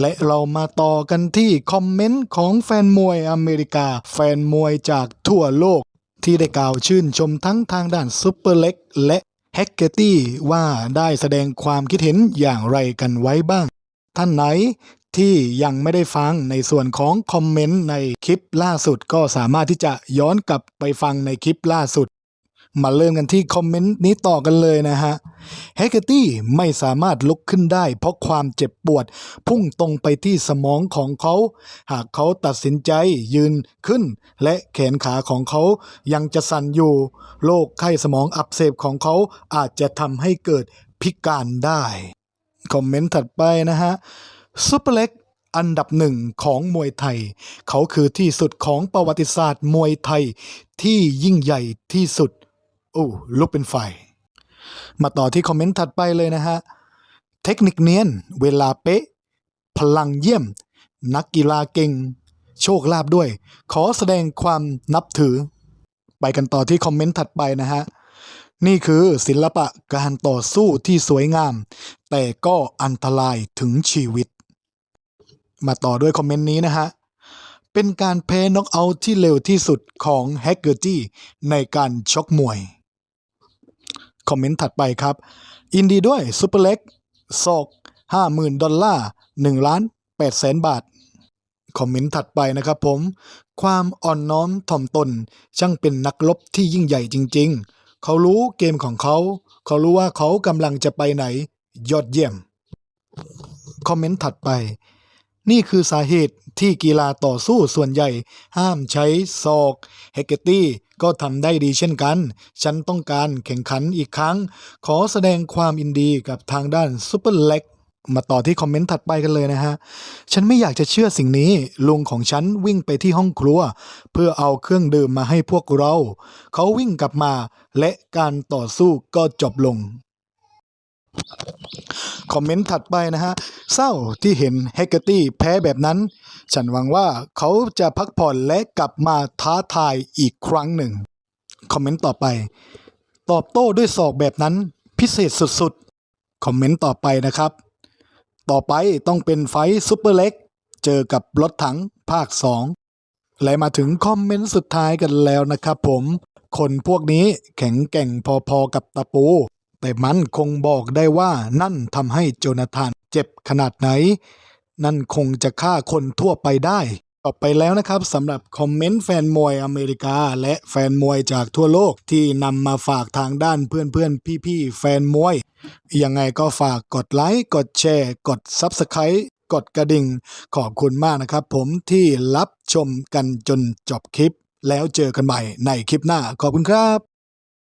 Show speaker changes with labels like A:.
A: และเรามาต่อกันที่คอมเมนต์ของแฟนมวยอเมริกา แฟนมวยจากทั่วโลก ที่ได้กล่าวชื่นชมทั้งทางด้านซุปเปอร์เล็กและแฮกเกอร์ตี้ว่าได้แสดงความคิดเห็นอย่างไรกันไว้บ้าง ท่านไหนที่ยังไม่ได้ฟังในส่วนของคอมเมนต์ในคลิปล่าสุดก็สามารถที่จะย้อนกลับไปฟังในคลิปล่าสุด มาเริ่มกันที่คอมเมนต์นี้ต่อกันเลยนะฮะแฮกเกอร์ตี้ไม่สามารถลุกขึ้นได้ เพราะความเจ็บปวด พุ่งตรงไปที่สมองของเขา หากเขาตัดสินใจยืนขึ้น และแขนขาของเขายังจะสั่นอยู่โรคไข้สมองอักเสบของเขาอาจจะทำให้เกิดพิการได้ คอมเมนต์ถัดไปนะฮะซุปเปอร์เล็กอันดับหนึ่งของมวยไทย เขาคือที่สุดของประวัติศาสตร์มวยไทยที่ยิ่งใหญ่ที่สุด โอ้ลุกเป็นไฟ มาต่อที่คอมเมนต์ถัดไปเลยนะฮะ เทคนิคเนียน เวลาเป๊ะ พลังเยี่ยม นักกีฬาเก่ง โชคลาภด้วย ขอแสดงความนับถือ ไปกันต่อที่คอมเมนต์ถัดไปนะฮะ นี่คือศิลปะการต่อสู้ที่สวยงาม แต่ก็อันตรายถึงชีวิต มาต่อด้วยคอมเมนต์นี้นะฮะเป็นการแพ้น็อกเอาท์ที่เร็วที่สุดของแฮกเกอร์จี้ในการชกมวย คอมเมนต์ถัดไปครับ อินดีด้วยซูเปอร์เล็กศอก50,000 ดอลลาร์1ล้าน8แสนบาท คอมเมนต์ถัดไปนะครับผม ความอ่อนน้อมถ่อมตน ช่างเป็นนักรบที่ยิ่งใหญ่จริง ๆ เขารู้เกมของเขา เขารู้ว่าเขากำลังจะไปไหน ยอดเยี่ยม คอมเมนต์ถัดไป นี่คือสาเหตุที่กีฬาต่อสู้ส่วนใหญ่ ห้ามใช้ศอก เฮกเกตตี้ ก็ทำได้ดีเช่นกัน ฉันต้องการแข่งขันอีกครั้ง ขอแสดงความอินดีกับทางด้านซูเปอร์เล็กมาต่อที่คอมเมนต์ถัดไปกันเลยนะฮะ ฉันไม่อยากจะเชื่อสิ่งนี้ ลุงของฉันวิ่งไปที่ห้องครัว เพื่อเอาเครื่องดื่มมาให้พวกเรา เขาวิ่งกลับมาและการต่อสู้ก็จบลง คอมเมนต์ถัดไปนะฮะ เศร้าที่เห็นแฮกเกอร์ตี้แพ้แบบนั้น ฉันหวังว่าเขาจะพักผ่อนและกลับมาท้าทายอีกครั้งหนึ่ง คอมเมนต์ต่อไป ตอบโต้ด้วยศอกแบบนั้นพิเศษสุดๆ คอมเมนต์ต่อไปนะครับ ต่อไปต้องเป็นไฟซูเปอร์เล็ก เจอกับรถถังภาค 2 และมาถึงคอมเมนต์สุดท้ายกันแล้วนะครับผม คนพวกนี้แข็งแกร่งพอๆกับตะปู แต่มันคงบอกได้ว่านั่นทำให้โจนาธานเจ็บขนาดไหน นั่นคงจะฆ่าคนทั่วไปได้ต่อไปแล้วนะครับสำหรับคอมเมนต์แฟนมวยอเมริกา และแฟนมวยจากทั่วโลกที่นำมาฝากทางด้านเพื่อนๆ พี่ๆ แฟนมวย ยังไงก็ฝากกดไลค์ กดแชร์ กด Subscribe กดกระดิ่ง ขอบคุณมากนะครับผมที่รับชมกันจนจบคลิป แล้วเจอกันใหม่ในคลิปหน้าขอบคุณครับ